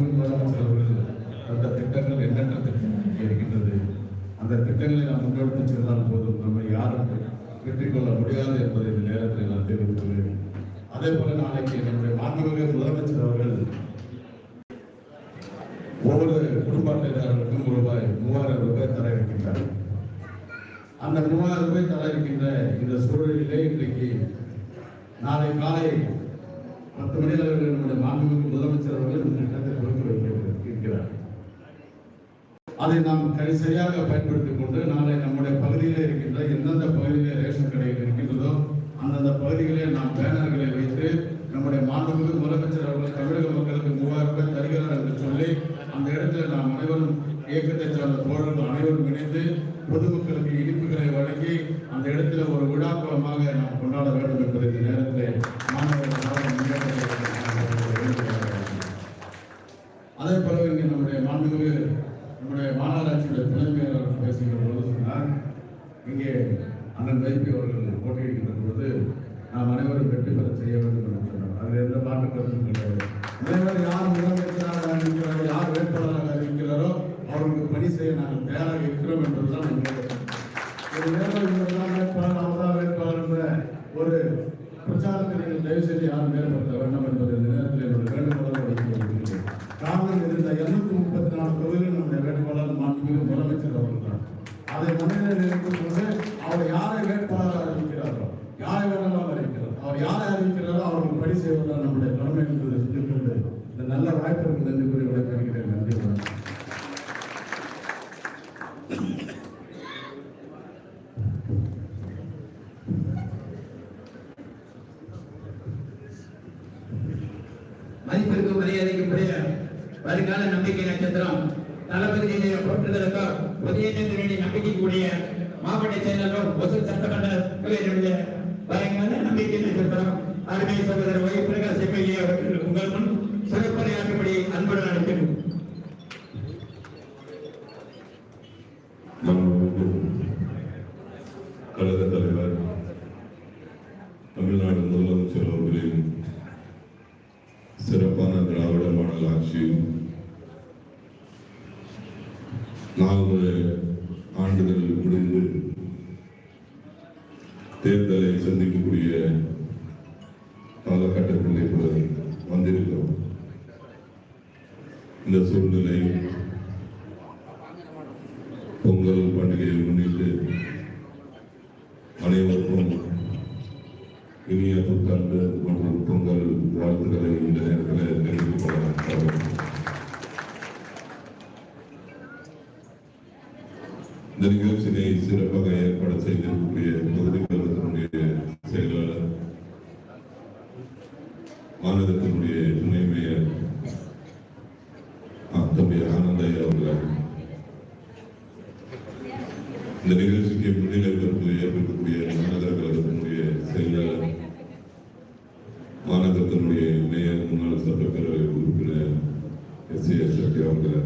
முதலமைச்சர் அவர்கள் அந்த திட்டங்கள் எண்ணற்ற திட்டங்கள் இருக்கின்றது? அந்த திட்டங்களை நாம் முன்னெடுத்து சென்றால் போதும். நம்ம யாரும் வெற்றி கொள்ள முடியாது என்பதை இந்த நேரத்தில் நான் தெரிவித்துள்ளேன். அதே போல நாளைக்கு நம்முடைய மாண்புமிகு முதலமைச்சர் அவர்கள் ஒவ்வொரு குடும்ப அட்டைதாரர்களுக்கும் ரூபாய் மூவாயிரம் ரூபாய் தர இருக்கின்றார். அந்த மூவாயிரம் ரூபாய் தர இருக்கின்ற இந்த சூழலிலே இன்றைக்கு நாளை காலை பத்து மணி அளவில் நம்முடைய மாண்புமிகு முதலமைச்சர் அவர்கள் இந்த இடத்தை துவக்கி வைக்க அதை நாம் கை சரியாக பயன்படுத்திக் கொண்டு நாளை நம்முடைய பகுதியிலே இருக்கின்ற எந்தெந்த பகுதியிலே ரேஷன் கடைகள் இருக்கின்றதோ அந்தந்த பகுதிகளில் நாம் பேனர்களை வைத்து நம்முடைய மாண்புமிகு முதலமைச்சர் அவர்கள் தமிழக மக்களுக்கு மூவாயிரம் ரூபாய் தருகிறார் என்று சொல்லி அந்த இடத்துல நாம் அனைவரும் இயக்கத்தை சார்ந்த தோழர்கள் அனைவரும் இணைந்து பொதுமக்களுக்கு இனிப்புகளை வழங்கி அந்த இடத்துல ஒரு விழாக்குளமாக நாம் கொண்டாட வேண்டும் என்பதை இந்த நேரத்தில் மாணவர்கள் திராவிட முன்னேற்ற கழகத்தின் வேண்டுகோளாக அதே போல இங்கே நம்முடைய மாண்புமிகு நம்முடைய மாநகராட்சியுடைய துணை மேயர் பேசுகிற பொழுது சொன்னார் இங்கே அண்ணன் அவர்கள் போட்டியிடுகின்ற பொழுது நாம் அனைவரும் வெற்றி பெற செய்ய வேண்டும் என்று சொன்னார். அதில் எந்த மாற்று கருத்தும் கிடையாது. இளைவர் யார் முதலமைச்சராக அறிவிக்கிறாரோ யார் வேட்பாளராக அறிவிக்கிறாரோ அவர்களுக்கு பணி செய்ய நாங்கள் தயாராக இருக்கிறோம் என்பதுதான் எங்களுடைய ஒரு வேட்பாளர் அவர்தான் வேட்பாளர் என்ற ஒரு பிரச்சாரத்தை நீங்கள் தயவு செய்து யாரும் ஏற்படுத்த வேண்டாம் என்பதை இந்த நேரத்தில் என்னுடைய வேண்டுகோளாக வைத்து காங்கிரஸ் இருந்த இருநூத்தி முப்பத்தி நாலு தொகுதியில் நம்முடைய வேட்பாளர் மாண்புமிகு முதலமைச்சர் அவர்கள் தான். அதை மனிதனில் இருக்கும் போது அவர் யாரை வேட்பாளராக அறிவிக்கிறாரோ யாரை வேணாலும் அறிவிக்கிறார் அவர் யாரை அறிவிக்கிறாரோ அவர்கள் பணி செய்வதால் நம்முடைய கடமை என்பது சொல்லிக்கொண்டு இந்த நல்ல வாய்ப்பிற்கு நன்றி கூறி விடைபெறுகிறேன். நன்றி வணக்கம். மதிப்பிற்கு மரியாதைக்குரிய வருங்கால நம்பிக்கை நட்சத்திரம் தளபதியினுடைய போற்றுதலுக்கு புதிய நிதியுடைய நம்பிக்கைக்குரிய மாவட்ட செயலாளரும் ஒசூர் சட்டமன்ற பயங்கர வருங்கால நம்பிக்கை நட்சத்திரம் அருமை சகோதரர் ஒய். பிரகாஷ் எம்எல்ஏ அவர்கள் உங்கள் முன் சிறப்புரையாற்றும்படி அன்புடன் அழைக்கிறோம். கழக தலைவர் தமிழ்நாடு முதலமைச்சர் அவர்களின் சிறப்பான திராவிட மாடல் ஆட்சியும் இந்த சூழ்நிலையில் பொங்கல் பண்டிகையை முன்னிட்டு அனைவருக்கும் இனிய புத்தாண்டு மற்றும் பொங்கல் வாழ்த்துக்களை இந்த நேரத்தில் தெரிவித்துக் கொள்ள இந்த நிகழ்ச்சியை சிறப்பாக ஏற்பாடு செய்திருக்கக்கூடிய தொகுதி கழகத்தினுடைய செயலாளர் மாநிலத்தினுடைய துணை மேயர் ஆ, தம்பி ஆனந்தையா அவர்கள் இந்த நிகழ்ச்சிக்கு முன்னிலைப்படுத்தி ஏற்படுத்தக்கூடிய மாநகர கழகத்தினுடைய செயலாளர் மாநகரத்தினுடைய மேயர் முன்னாள் சட்டப்பேரவை உறுப்பினர் எஸ் சி எஸ் சக்தி அவர்கள்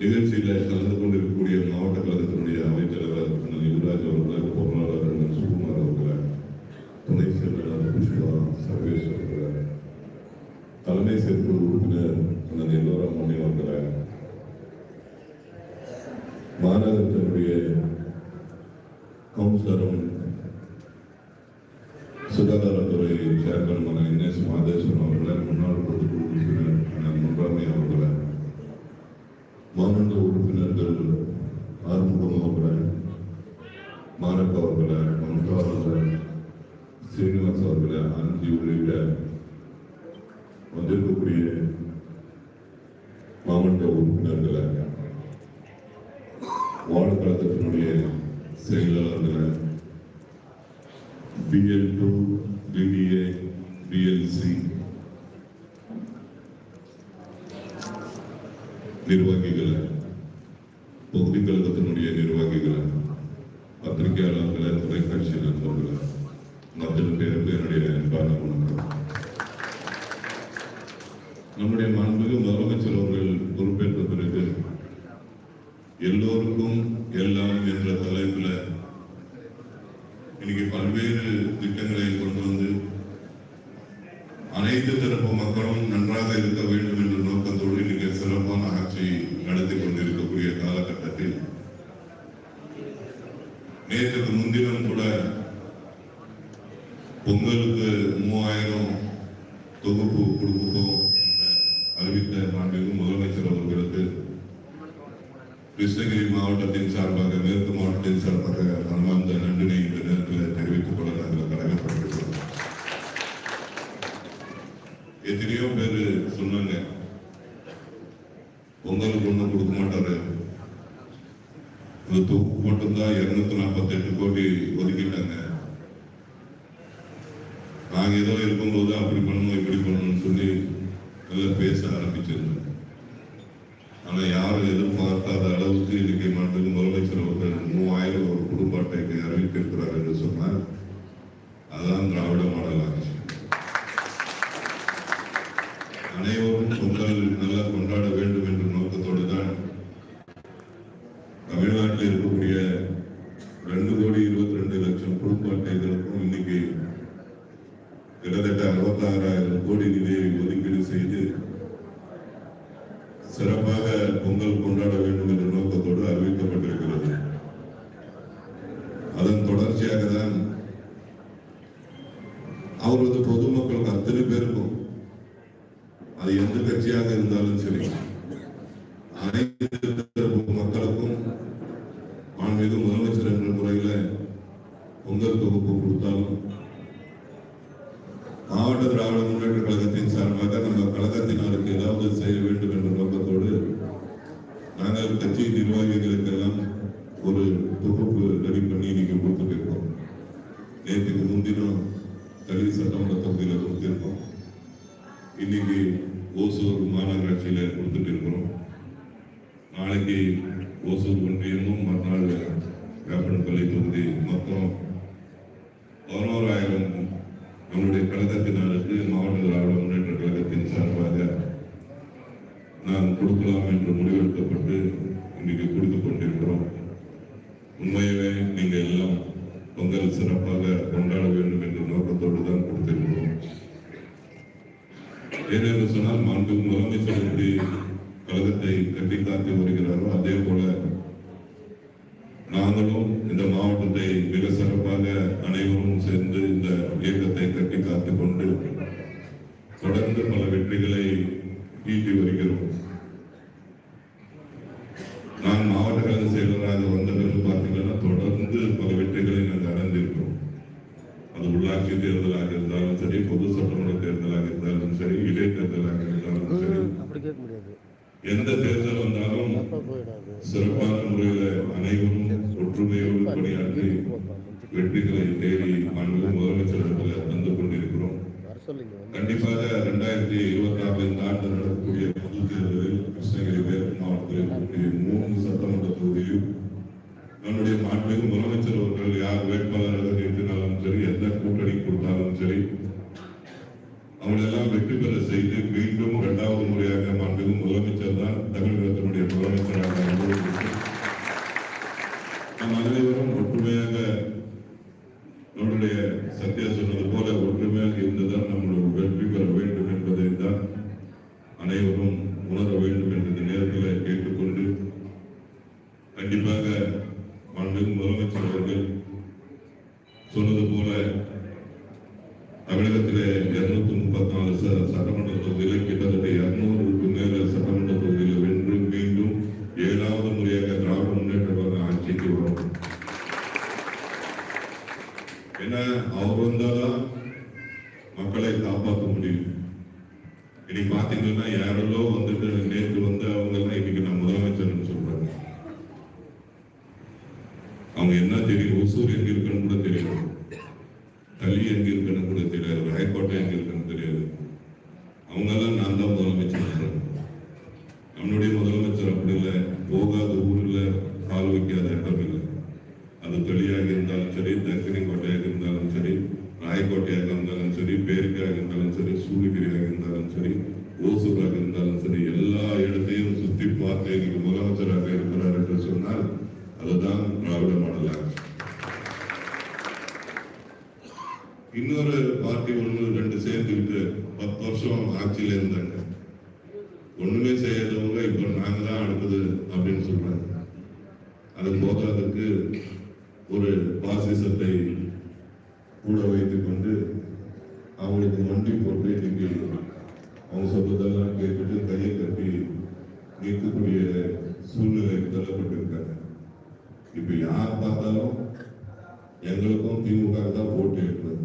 நிகழ்ச்சியில் கலந்து கொண்டிருக்கக்கூடிய மாவட்ட கழகத்தினுடைய அவைத்தலைவர் அண்ணன் யுவராஜ் அவர்கள் பொருளாளர் அண்ணன் சுகுமார் அவர்கள் துணை செயலாளர் புஷ்பா சர்வேஷ் அவர்கள் தலைமை செயற்குழு உறுப்பினர் அண்ணன் எல்லோரா மணி அவர்கள் மாநகரத்தினுடைய கவுன்சிலரும் சுகாதாரத்துறை சேர்மன் மகன் என்எஸ் மாதேஸ்வரன் அவர்களை முன்னாள் பொதுக்குழு உறுப்பினர் அண்ணன் முன்றாமை அவர்களை மாமன்ற உறுப்பினர்கள் ஆறுமுகம் அவர்களை மாரக் அவர்களை மம்தா அவர்கள் ஸ்ரீனிவாஸ் அவர்களை ஆனந்தி உள்ளிட்ட வந்திருக்கக்கூடிய மாவட்ட உறுப்பினர்களை வார்டு கழகத்தினுடைய செயலாளர்களை பிஎல் டூ நம்முடைய மாண்புமிகு முதலமைச்சர் அவர்கள் பொறுப்பேற்ற பிறகு எல்லோருக்கும் எல்லாம் என்ற தலைப்புல இன்னைக்கு பல்வேறு திட்டங்களை கொண்டு வந்து அனைத்து தரப்பு மக்களும் நன்றாக இருக்க வேண்டும் என்ற நோக்கத்தோடு இன்னைக்கு சிறப்பான ஆட்சி நடத்தி கொண்டிருக்கக்கூடிய காலகட்டத்தில் நேற்றுக்கு முன்தினம் கூட பொங்கலுக்கு மூவாயிரம் தொகுப்பு கொடுக்கும் மாவட்டத்தின் சார்பாக மேற்கு மாவட்டத்தின் சார்பாக மனமார்ந்த நன்றினை இந்த நேரத்தில் தெரிவித்துக் கொள்ள நாங்கள் கடமைப்பட்டிருக்கிறோம் எத்தனையோ பேர் சொன்னாங்க பொங்கலுக்கு ஒன்றும் கொடுக்க மாட்டாரு. இந்த தொகுப்பு மட்டும்தான் இருநூத்தி நாற்பத்தி எட்டு கோடி ஒதுக்கிட்டாங்க. நாங்க ஏதோ இருக்கும்போது அப்படி பண்ணணும் இப்படி பண்ணணும்னு சொல்லி நல்லா பேச ஆரம்பிச்சிருந்தோம் ஆனா யாரும் எதிர்பார்க்காத அளவுக்கு இன்னைக்கு மாண்புமிகு முதலமைச்சர் அவர்கள் மூவாயிரம் ஒரு குடும்ப அட்டைக்கு அறிவித்திருக்கிறார் என்று சொன்னால் அதான் திராவிட மாடல் ஆட்சி அனைவரும் பொங்கல் நல்லா கொண்டாட வேண்டும் என்ற நோக்கத்தோடு தான் தமிழ்நாட்டில் இருக்கக்கூடிய ரெண்டு கோடி இருபத்தி ரெண்டு லட்சம் குடும்ப அட்டைகளுக்கும் இன்னைக்கு கிட்டத்தட்ட அறுபத்தாறாயிரம் கோடி நிதியை ஒதுக்கீடு செய்து சிறப்பாக பொங்கல் கொண்டாட வேண்டும் என்ற நோக்கத்தோடு அறிவிக்கப்பட்டிருக்கிறது. அதன் தொடர்ச்சியாக தான் அவரது பொதுமக்களுக்கு அத்தனை பேருக்கும் அது எந்த கட்சியாக இருந்தாலும் சரி அனைத்து மக்களுக்கும் மாண்புமிகு முதலமைச்சர் என்ற முறையில பொங்கல் தொகுப்பு கொடுத்தாலும் மாவட்ட திராவிட முன்னேற்ற கழகத்தின் சார்பாக நம்ம கழகத்தினருக்கு ஏதாவது செய்ய வேண்டும் கட்சி நிர்வாகிகளுக்கெல்லாம் ஒரு தொகுப்பு ரெடி பண்ணி இன்னைக்கு கொடுத்துட்டு இருக்கோம் நேற்றுக்கு முன்தினம் தளி சட்டமன்ற தொகுதியில கொடுத்திருக்கோம். இன்னைக்கு ஓசூர் மாநகராட்சியில கொடுத்துட்டு இருக்கிறோம் நாளைக்கு ஓசூர் ஒன்றியமும் மறுநாள் வேப்பனப்பள்ளி தொகுதி மொத்தம் பதினோராயிரம் நம்மளுடைய கழகத்தினருக்கு மாவட்ட திராவிட முன்னேற்ற கழகத்தின் சார்பாக நாம் கொடுக்கலாம் என்று முடிவெடுக்கப்பட்டு இன்னைக்கு கொடுத்து கொண்டிருக்கிறோம் உண்மையவே நீங்க எல்லாம் பொங்கல் சிறப்பாக கொண்டாட வேண்டும் என்ற நோக்கத்தோடு தான் கொடுத்திருக்கிறோம். ஏனென்று சொன்னால் மாண்பு முதலமைச்சர் எப்படி கழகத்தை கட்டி காத்து வருகிறாரோ அதே போல நாங்களும் இந்த மாவட்டத்தை மிக சிறப்பாக அனைவரும் சேர்ந்து இந்த இயக்கத்தை கட்டி காத்துக் கொண்டு தொடர்ந்து பல வெற்றிகளை ஈட்டி வருகிறோம் நான் மாவட்ட கழக செயலராக வந்த பிறகு பார்த்தீங்கன்னா தொடர்ந்து பல வெற்றிகளை நாங்கள் அடைந்திருக்கிறோம் அது உள்ளாட்சி தேர்தலாக இருந்தாலும் சரி பொது சட்டமன்ற தேர்தலாக இருந்தாலும் சரி இடைத்தேர்தலாக இருந்தாலும் சரி அப்படி கேட்க முடியாது எந்த தேர்தல் வந்தாலும் தப்பா போயிடாது சிறப்பான முறையில் அனைவரும் ஒற்றுமையோடு பணியாற்றி வெற்றிகளை தேடி மாண்புமிகு முதலமைச்சரிடத்தில் தந்து கொண்டிருக்கிறோம் வர சொல்லிங்க வந்து கண்டிப்பாக இரண்டாயிரத்தி இந்த ஆண்டு நடக்கக்கூடிய பொது தேர்தலில் கிருஷ்ணகிரி மாவட்டத்தில் இருக்கக்கூடிய சட்டமன்ற தொகுதியும் நம்முடைய மாண்புமிகு முதலமைச்சர் அவர்கள் யார் வேட்பாளராக நிறுத்தினாலும் சரி எந்த கூட்டணி கொடுத்தாலும் சரி அவங்களெல்லாம் வெற்றி பெற செய்து மீண்டும் இரண்டாவது முறையாக மாண்புமிகு முதலமைச்சர் தான் தமிழகத்தினுடைய முதலமைச்சராக அனுபவித்து அனைவரும் ஒற்றுமையாக நம்முடைய சத்யா சொன்னது போல ஒற்றுமையாக இருந்துதான் நம்மளுடைய வெற்றி பெற வேண்டும் என்பதை தான் அனைவரும் உணர வேண்டும் என்ற இந்த நேரத்தில் கேட்டுக்கொண்டு கண்டிப்பாக மாண்புமிகு முதலமைச்சர் அவர்கள் சொன்னது போல தமிழகத்திலே இருநூத்தி முப்பத்தி நாலு சட்டமன்ற தொகுதியில கிட்டத்தட்ட இருநூறுக்கு மேல சட்டமன்ற தொகுதியில வென்று மீண்டும் ஏழாவது முறையாக திராவிட முன்னேற்ற கழகம் ஆட்சிக்கு வரும் ஏன்னா அவர் வந்தாதான் மக்களை காப்பாற்ற முடியும் இன்னைக்கு பாத்தீங்கன்னா யாரெல்லாம் வந்துட்டு நேற்று வந்து அவங்க எல்லாம் இன்னைக்கு நான் முதலமைச்சர்னு சொல்றாங்க அவங்க என்ன தெரியும் ஒசூர் எங்க இருக்குன்னு கூட தெரியும் கல்வி எங்க இருக்குன்னு கூட தெரியாது. ராயக்கோட்டை எங்க இருக்குன்னு தெரியாது. அவங்க எல்லாம் நான் தான் முதலமைச்சர் நம்மளுடைய முதலமைச்சர் அப்படி இல்லை. போகாத ஊர்ல கால் வைக்காத இடம் இல்லை. அது தொழிலாக இருந்தாலும் சரி தக்கினி கோட்டையாக இருந்தாலும் சரி ராயக்கோட்டையாக இருந்தாலும் சரி பேருக்காக இருந்தாலும் சரி சூரியகிரியாக இருந்தாலும் சரி ஓசூராக இருந்தாலும் சரி எல்லா இடத்தையும் சுத்தி பார்த்து எங்களுக்கு முதலமைச்சராக இருக்கிறார் என்று சொன்னால் அதுதான் திராவிட மாடலாகும் ஆட்சி இன்னொரு பார்ட்டி ஒன்று ரெண்டு சேர்ந்துக்கிட்டு பத்து வருஷம் ஆட்சியில் இருந்தாங்க. ஒண்ணுமே செய்யாதவங்க இப்போ நாங்க தான் அடுத்தது அப்படின்னு சொல்றாங்க. அது போதாதற்கு ஒரு பாசிசத்தை கூட வைத்துக் கொண்டு அவங்களுக்கு வண்டி போட்டு இன்னைக்கு அவங்க சொல்றதெல்லாம் கேட்டுட்டு கையை கட்டி நிற்கக்கூடிய சூழ்நிலைக்கு தள்ளப்பட்டிருக்காங்க. இப்ப யார் பார்த்தாலும் எங்களுக்கும் திமுக தான் போட்டி இருக்குது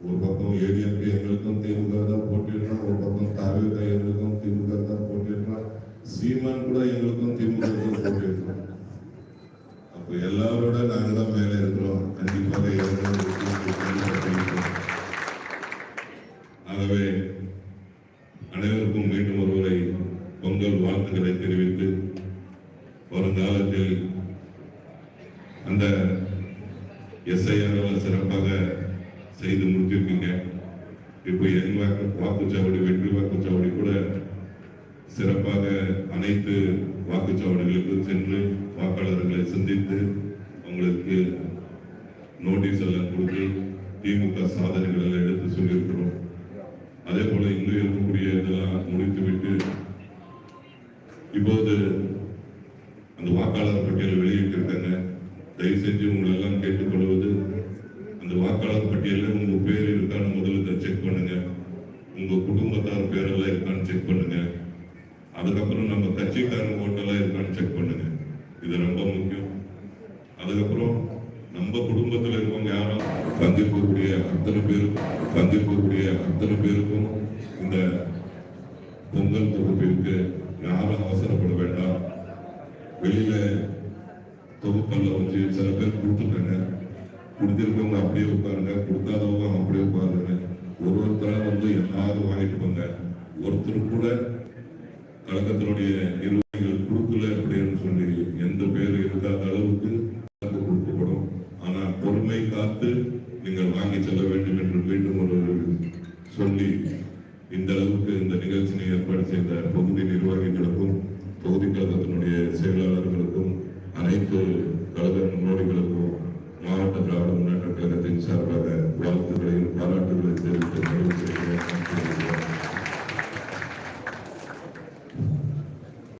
ஒரு பக்கம் ஏடிஎம்கே எங்களுக்கும் திமுக தான் போட்டிடுறோம் ஒரு பக்கம் தாவேக எங்களுக்கும் திமுக தான் போட்டிடுறோம் சீமான் கூட எங்களுக்கும் திமுக தான் போட்டிடுறோம் அப்ப எல்லாரோட நாங்க தான் மேல இருக்கிறோம் கண்டிப்பாக எல்லாரும் இருக்கிறோம். ஆகவே அனைவருக்கும் மீண்டும் ஒருவரை பொங்கல் வாழ்த்துக்களை தெரிவித்து வருங்காலத்தில் அந்த எஸ்ஐஆர் சிறப்பாக செய்து முடிச்சிருக்கீங்க இப்போ என் வாக்கு வாக்குச்சாவடி வெற்றி வாக்குச்சாவடி கூட சிறப்பாக அனைத்து வாக்குச்சாவடிகளுக்கும் சென்று வாக்காளர்களை சந்தித்து அவங்களுக்கு நோட்டீஸ் எல்லாம் கொடுத்து திமுக சாதனைகள் எல்லாம் எடுத்து சொல்லியிருக்கிறோம். அதே போல இங்கே இருக்கக்கூடிய இதெல்லாம் முடித்துவிட்டு இப்போது அந்த வாக்காளர் பட்டியலை வெளியிட்டிருக்காங்க. தயவு செஞ்சு உங்களை எல்லாம் கேட்டுக்கொள்வது அந்த வாக்காளர் பட்டியலில் உங்க பேர் இருக்கான்னு முதல்ல செக் பண்ணுங்க. உங்க குடும்பத்தார் பேரெல்லாம் இருக்கான்னு செக் பண்ணுங்க. அதுக்கப்புறம் நம்ம கட்சிக்காரங்க ஓட்டெல்லாம் இருக்கான்னு செக் பண்ணுங்க? இது ரொம்ப முக்கியம். அதுக்கப்புறம் நம்ம குடும்பத்துல இருக்கவங்க யாரும் வந்திருக்கக்கூடிய அத்தனை பேருக்கும் வந்திருக்கக்கூடிய அத்தனை பேருக்கும் இந்த பொங்கல் தொகுப்பிற்கு யாரும் அவசரப்பட வேண்டாம். வெளியில தொகுப்பல்ல வச்சு சில பேர் கொடுத்துருக்காங்க கொடுத்திருக்கவங்க அப்படியே உட்காருங்க. கொடுக்காதவங்க அப்படியே உட்காருங்க. ஒரு ஒருத்தரா வந்து எல்லாரும் வாங்கிட்டு போங்க. ஒருத்தர் கூட கழகத்தினுடைய நிர்வாகிகள் கொடுக்கல அப்படின்னு சொல்லி எந்த பேர் இருக்காத அளவுக்கு கொடுக்கப்படும். ஆனால் பொறுமை காத்து நீங்கள் வாங்கி செல்ல வேண்டும் என்று மீண்டும் ஒரு சொல்லி இந்த அளவுக்கு இந்த நிகழ்ச்சியை ஏற்பாடு செய்த பகுதி நிர்வாகிகளுக்கும் தொகுதி கழகத்தினுடைய செயலாளர்களுக்கும் அனைத்து கழக முன்னோடிகளுக்கும் மாவட்ட திராவிட முன்னேற்ற கழகத்தின் சார்பாக வாழ்த்துக்களையும் பாராட்டுகளையும் தெரிவித்தது